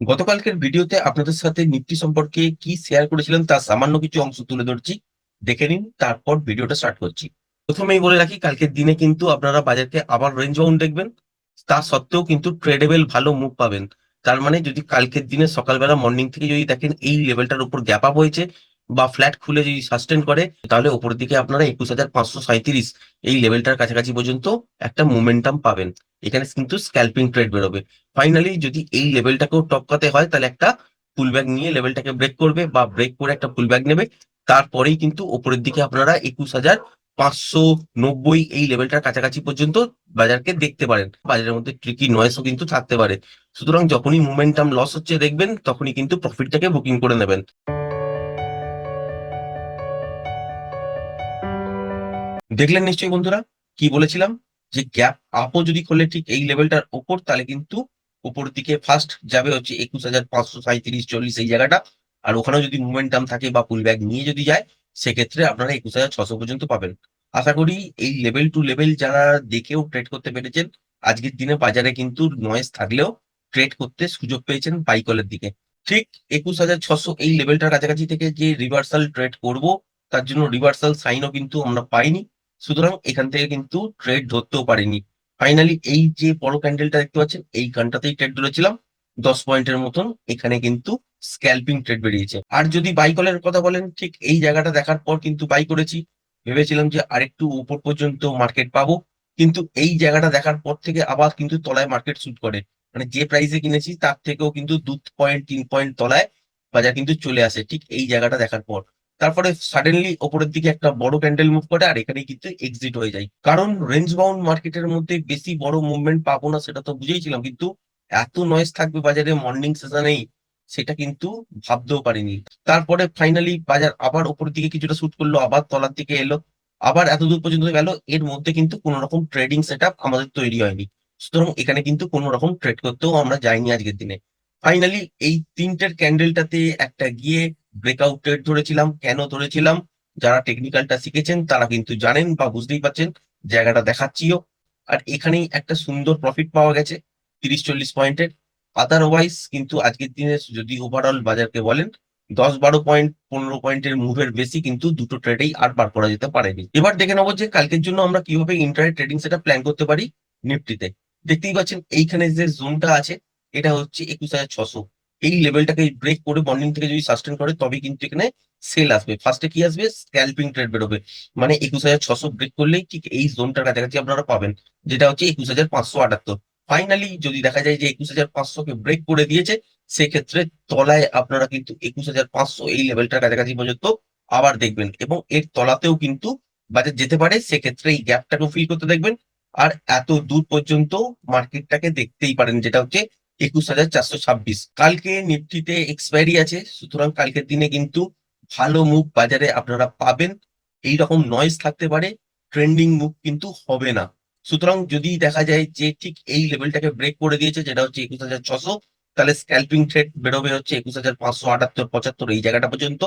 গতকালকের ভিডিওতে আপনাদের সাথে নিফটি সম্পর্কে কি শেয়ার করেছিলাম তার সামান্য কিছু অংশ তুলে ধরছি। দেখে নিন, তারপর ভিডিওটা স্টার্ট করছি। প্রথমেই বলে রাখি, কালকের দিনে কিন্তু আপনারা বাজারকে আবার রেঞ্জ বাউন্ড দেখবেন। তা সত্ত্বেও কিন্তু ট্রেডেবল ভালো মুভ পাবেন। তার মানে যদি কালকের দিনে সকালবেলা মর্নিং থেকে যদি দেখেন এই লেভেলটার উপর গ্যাপ আপ হয়েছে বা ফ্ল্যাট খুলে যদি সাস্টেন করে, তাহলে উপরের দিকে আপনারা একুশ হাজার পাঁচশো সাঁত্রিশ এই লেভেলটার কাছাকাছি পর্যন্ত একটা মোমেন্টাম পাবেন। এখানে কিন্তু স্ক্যাল্পিং ট্রেড বেরোবে। ফাইনালি যদি এই লেভেলটাকেও টপকাতে হয়, তাহলে একটা ফুল ব্যাগ নিয়ে লেভেলটাকে ব্রেক করবে বা ব্রেক করে একটা ফুল ব্যাগ নেবে। তারপরেই কিন্তু ওপরের দিকে আপনারা একুশ হাজার পাঁচশো নব্বই এই লেভেলটার কাছাকাছি পর্যন্ত বাজারকে দেখতে পারেন। বাজারের মধ্যে ট্রিকি নয়েসও কিন্তু থাকতে পারে। সুতরাং যখনই মোমেন্টাম লস হচ্ছে, দেখবেন তখনই কিন্তু প্রফিটটাকে বুকিং করে নেবেন। দেখলেন নিশ্চয়ই বন্ধুরা? কি বলেছিলাম? যে গ্যাপ আপও যদি খোলে ঠিক এই লেভেলটার ওপর, তাহলে কিন্তু উপরের দিকে ফার্স্ট যাবে হচ্ছে একুশ হাজার পাঁচশো সাঁত্রিশ চল্লিশ এই জায়গাটা। আর ওখানেও যদি মোমেন্টাম থাকে বা পুল ব্যাগ নিয়ে যদি যায়, সেক্ষেত্রে আপনারা একুশ হাজার ছশো পর্যন্ত পাবেন। আশা করি এই লেভেল টু লেভেল যারা দেখেও ট্রেড করতে পেরেছেন, আজকের দিনে বাজারে কিন্তু নয়েস থাকলেও ট্রেড করতে সুযোগ পেয়েছেন বাইকলের দিকে। ঠিক একুশ হাজার ছশো এই লেভেলটার কাছাকাছি থেকে যে রিভার্সাল ট্রেড করব, তার জন্য রিভার্সাল সাইনও কিন্তু আমরা পাইনি। সুতরাং এখান থেকে কিন্তু ট্রেড ধরতেও পারিনি। ফাইনালি এই যে বড় ক্যান্ডেলটা দেখতে পাচ্ছেন, এই গানটাতেই ট্রেড ধরেছিলাম। দশ পয়েন্টের মতন এখানে কিন্তু স্ক্যাল্পিং ট্রেড বেরিয়েছে। আর যদি বাই কলের কথা বলেন, ঠিক এই জায়গাটা দেখার পর কিন্তু বাই করেছি। ভেবেছিলাম যে আরেকটু উপর পর্যন্ত মার্কেট পাবো। কিন্তু এই জায়গাটা দেখার পর থেকে আবার কিন্তু তলায় মার্কেট শুট করে। মানে যে প্রাইসে কিনেছি, তার থেকেও কিন্তু দু পয়েন্ট তিন পয়েন্ট তলায় বাজার কিন্তু চলে আসে, ঠিক এই জায়গাটা দেখার পর। তারপরে সাডেনলি ওপরের দিকে একটা বড় ক্যান্ডেল মুভ করে আর এখানে কিন্তু এক্সিট হয়ে যায়। কারণ রেঞ্জ বাউন্ড মার্কেটের মধ্যে বেশি বড় মুভমেন্ট পাবো না সেটা তো বুঝেইছিলাম কিন্তু এত নয়েস থাকবে বাজারে মর্নিং সেশনেই সেটা কিন্তু ভাবতেও পারিনি। তারপরে ফাইনালি বাজার আবার ওপরের দিকে কিছুটা শুট করল, আবার তলার দিকে এলো, আবার এত দূর পর্যন্ত গেল, এর মধ্যে কিন্তু কোনো রকম ট্রেডিং সেট আমাদের তৈরি হয়নি। সুতরাং এখানে কিন্তু কোনো রকম ট্রেড করতেও আমরা যাইনি আজকের দিনে। ফাইনালি এই তিনটের ক্যান্ডেলটাতে একটা গিয়ে ব্রেকআউট ট্রেড ধরেছিলাম, কেন ধরেছিলাম, যারা টেকনিক্যালটা শিখেছেন তারা কিন্তু জানেন বা বুঝতেই পারছেন, জায়গাটা দেখাচ্ছিও। আর এখানেই একটা সুন্দর প্রফিট পাওয়া গেছে, তিরিশ চল্লিশ পয়েন্টের আদারওয়াইজ কিন্তু আজকের দিনে যদি ওভারঅল বাজারকে বলেন, দশ বারো পয়েন্ট পনেরো পয়েন্টের মুভের বেশি কিন্তু দুটো ট্রেডেই আর বার করা যেতে পারেনি। এবার দেখে নেব যে কালকের জন্য আমরা কীভাবে ইন্টারনেট ট্রেডিং সেটা প্ল্যান করতে পারি নিফটিতে দেখতেই পাচ্ছেন, এইখানে যে জোনটা আছে, এটা হচ্ছে একুশ হাজার ছশো। এই লেভেলটাকে ব্রেক করে মর্নিং থেকে যদি সাস্টেন করে তবে কিন্তু এখানে সেল আসবে। ফার্স্টে কি আসবে? স্ক্যাল্পিং ট্রেড বেরোবে। মানে একুশ হাজার ছশো ব্রেক করলেই ঠিক এই জোনটার কাছাকাছি আপনারা পাবেন, যেটা হচ্ছে একুশ হাজার পাঁচশো আটাত্তর। ফাইনালি যদি দেখা যায় যে একুশ হাজার পাঁচশোকে ব্রেক করে দিয়েছে, সেক্ষেত্রে তলায় আপনারা কিন্তু একুশ হাজার পাঁচশো এই লেভেলটার কাছাকাছি পর্যন্ত আবার দেখবেন এবং এর তলাতেও কিন্তু বাজার যেতে পারে, সেক্ষেত্রে এই গ্যাপটাকেও ফিল করতে দেখবেন। আর এত দূর পর্যন্ত মার্কেটটাকে দেখতেই পারেন, যেটা হচ্ছে একুশ হাজার চারশো ছাব্বিশ। কালকে নিফটিতে এক্সপায়ারি আছে, সুতরাং কালকের দিনে কিন্তু ভালো মুভ বাজারে আপনারা পাবেন। এই রকম নয়েজ থাকতে পারে ট্রেন্ডিং মুভ কিন্তু হবে না। সুতরাং যদি দেখা যায় যে ঠিক এই লেভেলটাকে ব্রেক করে দিয়েছে, যেটা হচ্ছে একুশ হাজার ছশো, তাহলে স্ক্যাল্পিং ট্রেড বেরোবে হচ্ছে একুশ হাজার পাঁচশো আটাত্তর পঁচাত্তর এই জায়গাটা পর্যন্ত।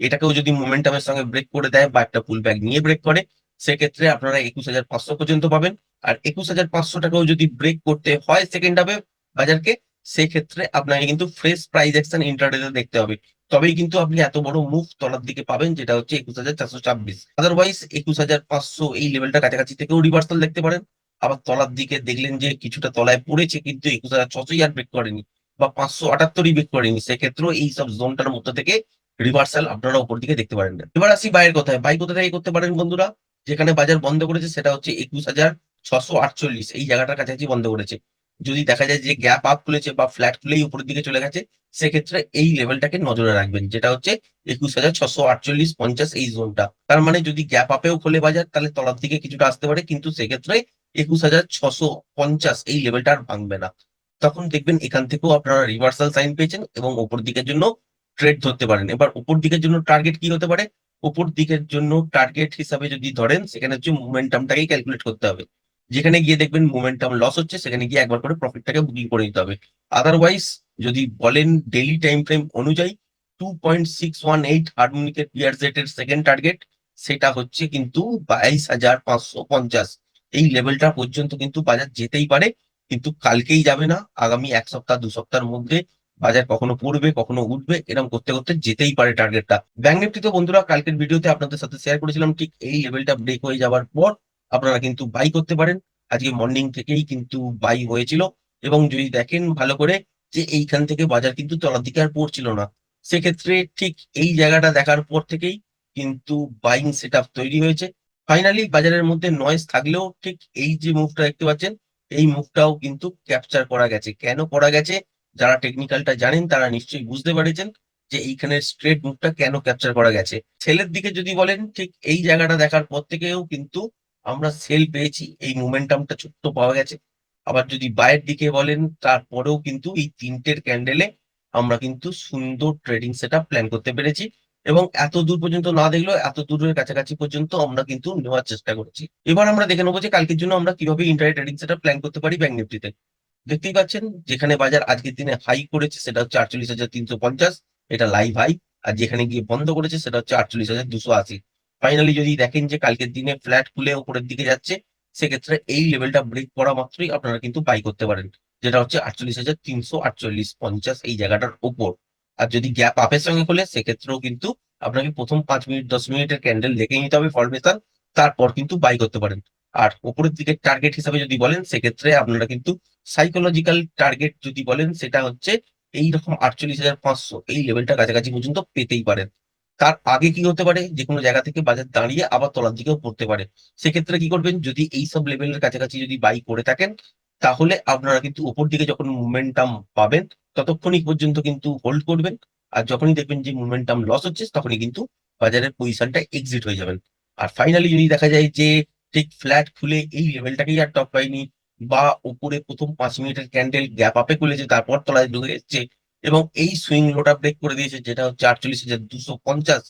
এটাকেও যদি মোমেন্টামের সঙ্গে ব্রেক করে দেয় বা একটা পুল ব্যাগ নিয়ে ব্রেক করে, সেক্ষেত্রে আপনারা একুশ হাজার পাঁচশো পর্যন্ত পাবেন। আর একুশ হাজার পাঁচশো টাকাও যদি ব্রেক করতে হয় সেকেন্ড হাফে বাজারকে, সেক্ষেত্রে আপনাকে কিন্তু ফ্রেশ প্রাইস অ্যাকশন ইন্টারডেতে দেখতে হবে। তবেই কিন্তু আপনি এত বড় মুভ তলার দিকে পাবেন, যেটা হচ্ছে একুশ হাজার চারশো ছাব্বিশ। আদারওয়াইজ একুশ হাজার পাঁচশো এই লেভেলটা কাছাকাছি থেকেও রিভার্সাল দেখতে পারেন। আবার তলার দিকে দেখলেন যে কিছুটা তলায় পড়েছে, কিন্তু একুশ হাজার ছশোই আর ব্রেক করেনি, বা পাঁচশো আটাত্তরই ব্রেক করেনি। সেক্ষেত্রেও এই সব জোনটার মধ্যে থেকে রিভার্সাল আপনারা উপর দিকে দেখতে পারেন। এবার আসি বাইরের কথায়। বাই কোথা থেকে করতে পারেন বন্ধুরা? যেখানে বাজার বন্ধ করেছে, সেটা হচ্ছে একুশ হাজার ছশো আটচল্লিশ। এই জায়গাটার কাছাকাছি বন্ধ করেছে। যদি দেখা যায় যে গ্যাপ আপ খুলেছে বা ফ্ল্যাট খুলেই উপরের দিকে চলে গেছে, সেক্ষেত্রে এই লেভেলটাকে নজরে রাখবেন, যেটা হচ্ছে একুশ হাজার ছশো আটচল্লিশ পঞ্চাশ এই জোনটা তার মানে যদি গ্যাপ আপেও খোলে বাজার, তাহলে তলার দিকে কিছুটা আসতে পারে, কিন্তু সেক্ষেত্রে একুশ হাজার ছশো পঞ্চাশ এই লেভেলটা আর ভাঙবে না। তখন দেখবেন এখান থেকেও আপনারা রিভার্সাল সাইন পেয়েছেন এবং ওপর দিকের জন্য ট্রেড ধরতে পারেন। এবার উপর দিকের জন্য টার্গেট কি হতে পারে? উপর দিকের জন্য টার্গেট হিসাবে যদি ধরেন, সেখানে হচ্ছে মোমেন্টামটাকেই ক্যালকুলেট করতে হবে। যেখানে গিয়ে দেখবেন মোমেন্টাম লস হচ্ছে, সেখানে গিয়ে একবার করে প্রফিটটাকে বুকিং করে দিতে হবে। আদারওয়াইজ যদি বলেন ডেইলি টাইম ফ্রেম অনুযায়ী two point six one eight হারমোনিকের peer এর সেকেন্ড টার্গেট সেটা হচ্ছে কিন্তু বাইশ হাজার পাঁচশো পঞ্চাশ। এই লেভেলটা পর্যন্ত কিন্তু বাজার যেতেই পারে, কিন্তু কালকেই যাবে না। আগামী এক সপ্তাহ, দু সপ্তাহের মধ্যে বাজার কখনো পড়বে, কখনো উঠবে এরকম করতে করতে যেতেই পারে টার্গেটটা ব্যাংক নিফটি তো বন্ধুরা, কালকের ভিডিওতে আপনাদের সাথে শেয়ার করেছিলাম, ঠিক এই লেভেলটা ব্রেক হয়ে যাওয়ার পর আপনারা কিন্তু বাই করতে পারেন। আজকে মর্নিং থেকেই কিন্তু বাই হয়েছিল এবং যদি দেখেন ভালো করে যে এইখান থেকে বাজার কিন্তু তলার দিকে আর পড়ছিল না। সেক্ষেত্রে ঠিক এই জায়গাটা দেখার পর থেকেই কিন্তু বাইং সেট তৈরি হয়েছে। ফাইনালি বাজারের মধ্যে নয়েজ থাকলেও ঠিক এই যে মুভটা দেখতে পাচ্ছেন, এই মুভটাও কিন্তু ক্যাপচার করা গেছে। কেন করা গেছে? যারা টেকনিক্যালটা জানেন তারা নিশ্চয়ই বুঝতে পেরেছেন যে এইখানে স্ট্রেট মুভটা কেন ক্যাপচার করা গেছে। সেলের দিকে যদি বলেন, ঠিক এই জায়গাটা দেখার পর থেকেও কিন্তু আমরা সেল পেয়েছি, এই মোমেন্টামটা ছোট্ট পাওয়া গেছে। আবার যদি বায়ের দিকে বলেন, তারপরেও কিন্তু এই তিনটের ক্যান্ডেলে আমরা কিন্তু সুন্দর ট্রেডিং সেট প্ল্যান করতে পেরেছি এবং এত দূর পর্যন্ত না দেখলেও এত দূরের কাছাকাছি পর্যন্ত আমরা কিন্তু নেওয়ার চেষ্টা করছি। এবার আমরা দেখে নেব যে কালকের জন্য আমরা কীভাবে ইন্টারনেট ট্রেডিং সেট প্ল্যান করতে পারি ব্যাংক নিফটিতে দেখতেই পাচ্ছেন, যেখানে বাজার আজকের দিনে হাই করেছে, সেটা হচ্ছে আটচল্লিশ হাজার তিনশো পঞ্চাশ, এটা লাইভ হাই আর যেখানে গিয়ে বন্ধ করেছে, সেটা হচ্ছে আটচল্লিশ হাজার দুশো আশি। ফাইনালি যদি দেখেন যে কালকের দিনে ফ্ল্যাট খুলে উপরের দিকে যাচ্ছে, সেক্ষেত্রে এই লেভেলটা ব্রেক করা মাত্রই আপনারা কিন্তু বাই করতে পারেন, যেটা হচ্ছে আটচল্লিশ হাজার তিনশো আটচল্লিশ পঞ্চাশ এই জায়গাটার উপর। আর যদি গ্যাপ আপের সঙ্গে খোলে, সেক্ষেত্রেও কিন্তু আপনাকে প্রথম পাঁচ মিনিট, দশ মিনিটের ক্যান্ডেল দেখে নিতে হবে ফরমেশন তারপর কিন্তু বাই করতে পারেন। আর উপরের দিকে টার্গেট হিসাবে যদি বলেন, সেক্ষেত্রে আপনারা কিন্তু সাইকোলজিক্যাল টার্গেট যদি বলেন, সেটা হচ্ছে এই রকম আটচল্লিশ হাজার পাঁচশো এই লেভেলটা কাছাকাছি পর্যন্ত পেতেই পারেন। তার আগে কি হতে পারে? যে কোনো জায়গা থেকে বাজার দাঁড়িয়ে আবার তলার দিকেও পড়তে পারে। সেক্ষেত্রে কি করবেন? যদি এই সব লেভেলের কাছাকাছি যদি বাই করে থাকেন, তাহলে আপনারা কিন্তু উপর দিকে যখন মুভমেন্টাম পাবেন, ততক্ষণই পর্যন্ত কিন্তু হোল্ড করবেন। আর যখনই দেখবেন যে মুভমেন্টাম লস হচ্ছে, তখনই কিন্তু বাজারের পজিশনটা এক্সিট হয়ে যাবেন। আর ফাইনালি যদি দেখা যায় যে ঠিক ফ্ল্যাট খুলে এই লেভেলটাকেই আর টপ পাইনি বা উপরে প্রথম পাঁচ মিনিটের ক্যান্ডেল গ্যাপ আপে খুলেছে, তারপর তলায় ঢুকে এসছে এবং এই সুইং লোটা ব্রেক করে দিয়েছে, যেটা হচ্ছে আটচল্লিশ হাজার দুশো পঞ্চাশ,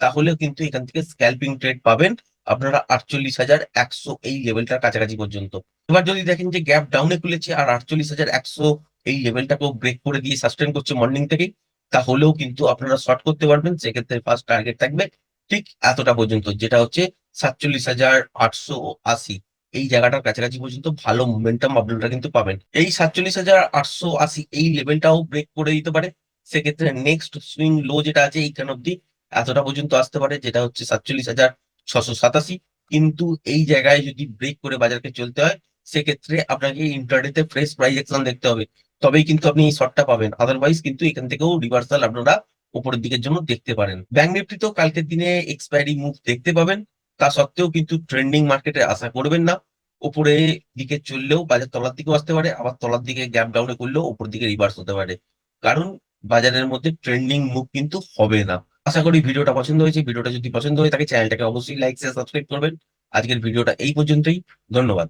তাহলেও কিন্তু এখান থেকে স্ক্যালপিং ট্রেড পাবেন আপনারা আটচল্লিশ হাজার একশো এই লেভেলটার কাছাকাছি পর্যন্ত। এবার যদি দেখেন যে গ্যাপ ডাউনে খুলেছে আর আটচল্লিশ হাজার একশো এই লেভেলটাকেও ব্রেক করে দিয়ে সাস্টেন করছে মর্নিং থেকেই, তাহলেও কিন্তু আপনারা শর্ট করতে পারবেন, সেক্ষেত্রে ফার্স্ট টার্গেট থাকবে ঠিক এতটা পর্যন্ত, যেটা হচ্ছে সাতচল্লিশ হাজার আটশো আশি। এই জায়গাটার কাছাকাছি পর্যন্ত ভালো মোমেন্টাম আপনারা কিন্তু পাবেন। এই সাতচল্লিশ হাজার আটশো আশি, এই লেভেলটাও ব্রেক করে দিতে পারে। সেক্ষেত্রে নেক্সট সুইং লো যেটা আছে, এইখান অব্দি এতটা পর্যন্ত আসতে পারে, যেটা হচ্ছে সাতচল্লিশ হাজার ছশো সাতাশি। কিন্তু এই জায়গায় যদি ব্রেক করে বাজারকে চলতে হয়, সেক্ষেত্রে আপনাকে ইন্টারনেটে ফ্রেশ প্রাইস অ্যাকশন দেখতে হবে। তবেই কিন্তু আপনি এই শর্টটা পাবেন। আদারওয়াইজ কিন্তু এখান থেকেও রিভার্সাল আপনারা উপরের দিকের জন্য দেখতে পারেন। ব্যাংক নিফটি তো কালকের দিনে এক্সপায়ারি মুভ দেখতে পাবেন। তা সত্ত্বেও কিন্তু ট্রেন্ডিং মার্কেটে আশা করবেন না। উপরে দিকে চললেও বাজার তলার দিকেও আসতে পারে, আবার তলার দিকে গ্যাপ ডাউনে করলেও উপর দিকে রিভার্স হতে পারে। কারণ বাজারের মধ্যে ট্রেন্ডিং মুভ কিন্তু হবে না। আশা করি ভিডিওটা পছন্দ হয়েছে। ভিডিওটা যদি পছন্দ হয়ে থাকে চ্যানেলটাকে অবশ্যই লাইক শেয়ার সাবস্ক্রাইব করবেন। আজকের ভিডিওটা এই পর্যন্তই। ধন্যবাদ।